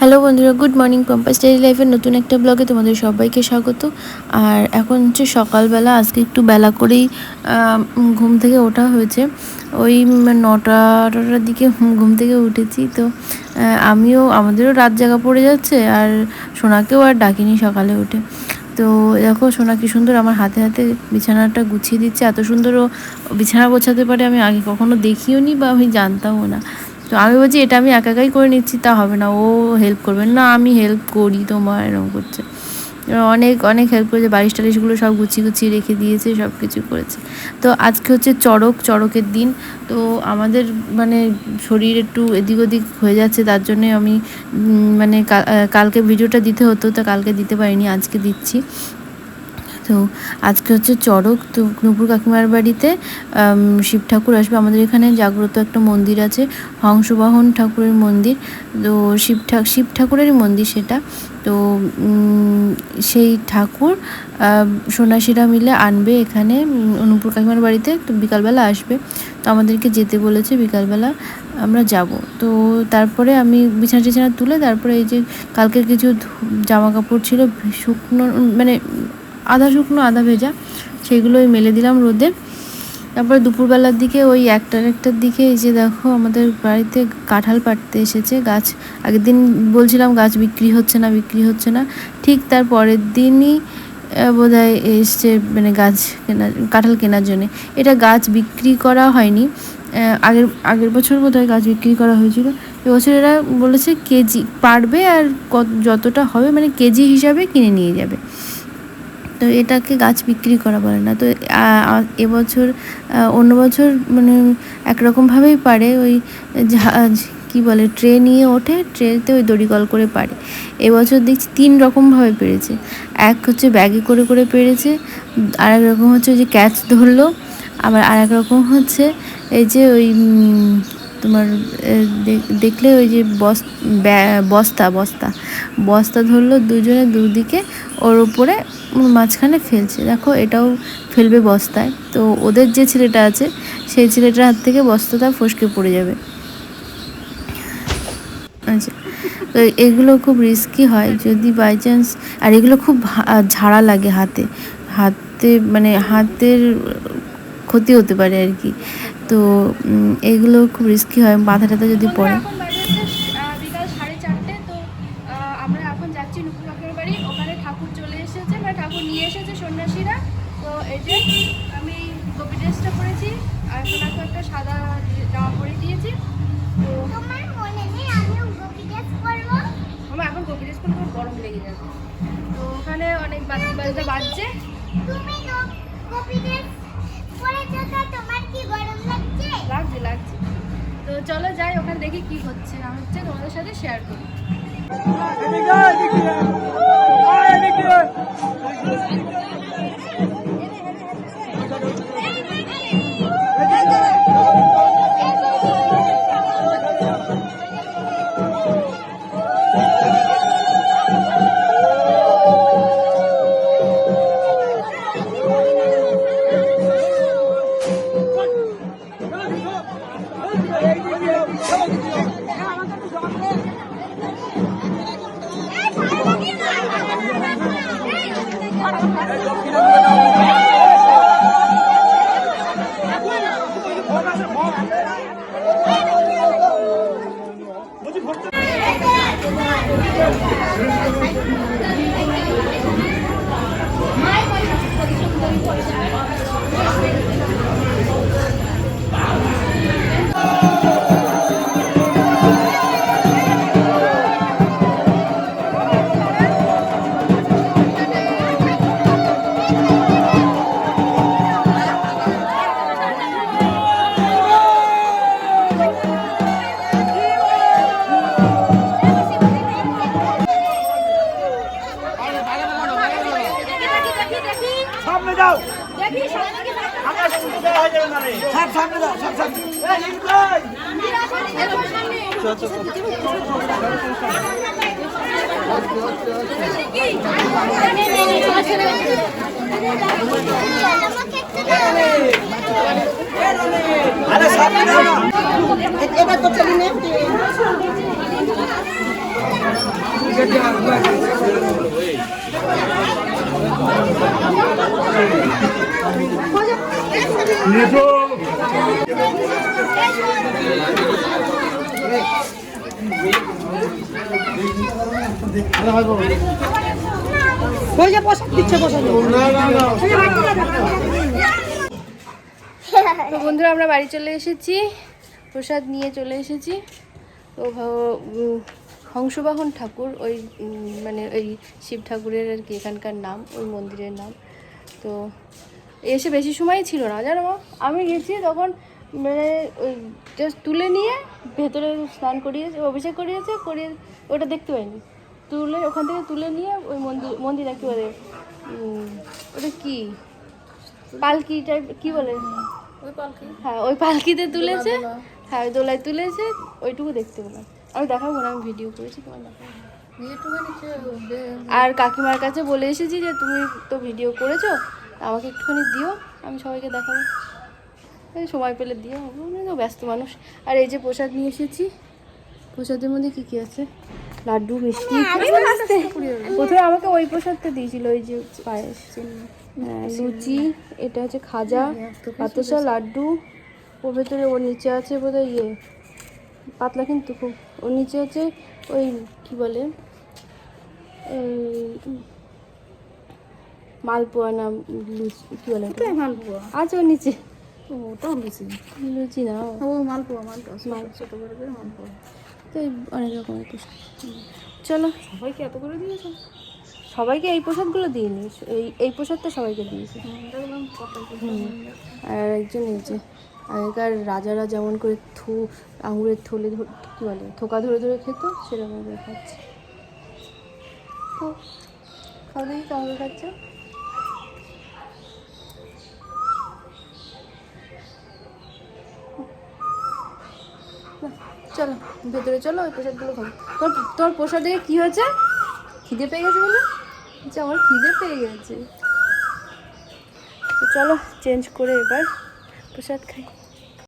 Hello বন্ধুরা, good morning পম্পাস daily লাইফের নতুন একটা ব্লগে তোমাদের সবাইকে স্বাগত। আর এখন হচ্ছে সকালবেলা, আজকে একটু বেলা করেই ঘুম থেকে ওঠা হয়েছে। ওই নটার দিকে ঘুম থেকে উঠেছি তো আমিও, আমাদেরও রাত জাগা পড়ে যাচ্ছে আর সোনাকেও আর ডাকিনি সকালে উঠে। তো দেখো সোনা কি সুন্দর আমার হাতে হাতে বিছানাটা গুছিয়ে দিচ্ছে, এত সুন্দর বিছানা গোছাতে পারে আমি আগে কখনো দেখিও নি বা আমি জানতামও না। তো আমি বলছি, এটা আমি একা একাই করে নিচ্ছি, তা হবে না। ও হেল্প করবে। না, আমি হেল্প করি তোমার, এরকম করছে। অনেক অনেক হেল্প করেছে। বালিশ টালিশগুলো সব গুছিয়ে গুছিয়ে রেখে দিয়েছে, সব কিছু করেছে। তো আজকে হচ্ছে চড়ক, চড়কের দিন। তো আমাদের মানে শরীর একটু এদিক ওদিক হয়ে যাচ্ছে, তার জন্য আমি মানে কালকে ভিডিওটা দিতে হতো, তো কালকে দিতে পারিনি, আজকে দিচ্ছি। তো আজকে হচ্ছে চড়ক তো নূপুর কাকিমার বাড়িতে শিব ঠাকুর আসবে। আমাদের এখানে জাগ্রত একটা মন্দির আছে হংসবাহন ঠাকুরের মন্দির। তো শিব শিব ঠাকুরেরই মন্দির সেটা। তো সেই ঠাকুর সন্ন্যাসীরা মিলে আনবে এখানে উম, নুপুর কাকিমার বাড়িতে তো বিকালবেলা আসবে। তো আমাদেরকে যেতে বলেছে বিকালবেলা আমরা যাব। তো তারপরে আমি বিছানা টিছানা তুলে তারপরে এই যে কালকের কিছু জামা কাপড় ছিল শুকনো মানে আধা শুকনো, আধা ভেজা, সেগুলোই মেলে দিলাম রোদে। তারপরে দুপুরবেলার দিকে ওই একটার একটার দিকে এই যে দেখো, আমাদের বাড়িতে কাঁঠাল পাড়তে এসেছে গাছ। আগের দিন বলছিলাম গাছ বিক্রি হচ্ছে না, বিক্রি হচ্ছে না। ঠিক তার পরের দিনই বোধ হয় এসছে মানে গাছ কেনা কাঁঠাল কেনার জন্যে। এটা গাছ বিক্রি করা হয়নি। আগের আগের বছর বোধ হয় গাছ বিক্রি করা হয়েছিল। এবছর এরা বলেছে কেজি, পারবে আর যতটা হবে মানে কেজি হিসাবে কিনে নিয়ে যাবে। তো এটাকে গাছ বিক্রি করা বলে না। তো এবছর অন্য বছর মানে একরকমভাবেই পারে ওই কি বলে, ট্রে নিয়ে ওঠে, ট্রেতে ওই দড়িকল করে পারে এবছর দেখছি তিন রকমভাবে পেরেছে। এক হচ্ছে ব্যাগে করে করে পেরেছে আর এক রকম হচ্ছে ওই যে ক্যাচ ধরলো, আবার আর এক রকম হচ্ছে এই যে ওই তোমার দেখলে ওই যে বস বস্তা বস্তা। বস্তা ধরলো দুজনে দুদিকে, ওর উপরে মাঝখানে ফেলছে। দেখো এটাও ফেলবে বস্তায়। তো ওদের যে ছেলেটা আছে, সেই ছেলেটার হাত থেকে বস্তাটা ফসকে পড়ে যাবে। আচ্ছা তো এগুলো খুব রিস্কি হয়। যদি বাই চান্স আর এগুলো খুব ঝাড়া লাগে হাতে। হাতে মানে হাতের ক্ষতি হতে পারে আর কি। তো এগুলো খুব রিস্কি হয় মাথা টাথা যদি পড়ে। এখন বাজে বিকাল সাড়ে চারটে তো আমরা এখন যাচ্ছি নুপুর বাড়ি। ওখানে ঠাকুর চলে এসেছে মানে ঠাকুর নিয়ে এসেছে সন্ন্যাসীরা। তো এই যে আমি গোপী ড্রেসটা পরেছি আর সোনাকে একটা সাদা জামা পরে দিয়েছি। তো তোমার মনে নেই আমিও গোপী ড্রেস পরবো? আমার এখন ড্রেস গরম লেগে যাবে। তো ওখানে অনেক বাজে বাজছে। তুমি ড্রেস তোমার কি গরম লাগছে লাগছে। তো চলো যাই, ওখানে দেখি কি হচ্ছে। না হচ্ছে তোমাদের সাথে শেয়ার করি। Thank you. সব এই, লিঙ্ক কই? আরে সামনে যাও না এবার তো চলি নেই তো বন্ধুরা আমরা বাড়ি চলে এসেছি। প্রসাদ নিয়ে চলে এসেছি। তো হংসবাহন ঠাকুর ওই মানে ওই শিব ঠাকুরের আর কি এখানকার নাম ওই মন্দিরের নাম। তো এসে বেশি সময় ছিল না। জানো মা? আমি গেছি তখন মানে ওই জাস্ট তুলে নিয়ে ভেতরে স্নান করিয়েছে অভিষেক করিয়েছে করিয়ে ওটা দেখতে পাইনি। তুলে ওখান থেকে তুলে নিয়ে ওই মন্দির মন্দিরটা কী বলে ওটা কি? পালকি টাইপ কী বলে? হ্যাঁ ওই পালকিতে তুলেছে। হ্যাঁ ওই দোলায় তুলেছে ওইটুকু দেখতে পেলাম। আমি দেখাবো না আমি ভিডিও করেছি তোমার দেখাবো। আর কাকিমার কাছে বলে এসেছি যে তুমি তো ভিডিও করেছ আমাকে একটুখানি দিও আমি সবাইকে দেখাবো। সময় পেলে দিও তো ব্যস্ত মানুষ। আর এই যে প্রসাদ নিয়ে এসেছি প্রসাদের মধ্যে কি কি আছে? লাড্ডু মিষ্টি প্রথমে আমাকে ওই প্রসাদটা দিয়েছিল ওই যে পায়েস। হ্যাঁ লুচি এটা হচ্ছে খাজা বাতাসা লাড্ডু। ওর ভেতরে ওর নিচে আছে বোধহয় ইয়ে পাতলা কিন্তু খুব। ওর নিচে হচ্ছে ওই কি বলে এই, মালপোয়া না লুচি কি বলে ওটা? মালপোয়া। ওর নিচে। ওটাও লুচি। লুচি না ও। মালপোয়া মালপোয়া। ছোট- করে করে মালপোয়া। তো এই অনেক রকমের প্রসাদ চলো। সবাইকে এত করে দিয়েছ? সবাইকে এই প্রসাদগুলো দিইনি এই এই প্রসাদটা সবাইকে দিয়েছি। আর একজন এই যে আগেকার রাজারা যেমন করে থু আঙুরের থলে কী বলে থোকা ধরে ধরে খেত সেরকম করে খাচ্ছে তো খাওয়া দেখি কেমন খাচ্ছ? চলো, ভেতরে চলো, ওই প্রসাদগুলো খাব তোর তোর প্রসাদে কী হয়েছে? খিদে পেয়ে গেছে বলে? যে আমার খিদে পেয়ে গেছে। চলো চেঞ্জ করে এবার প্রসাদ খাই।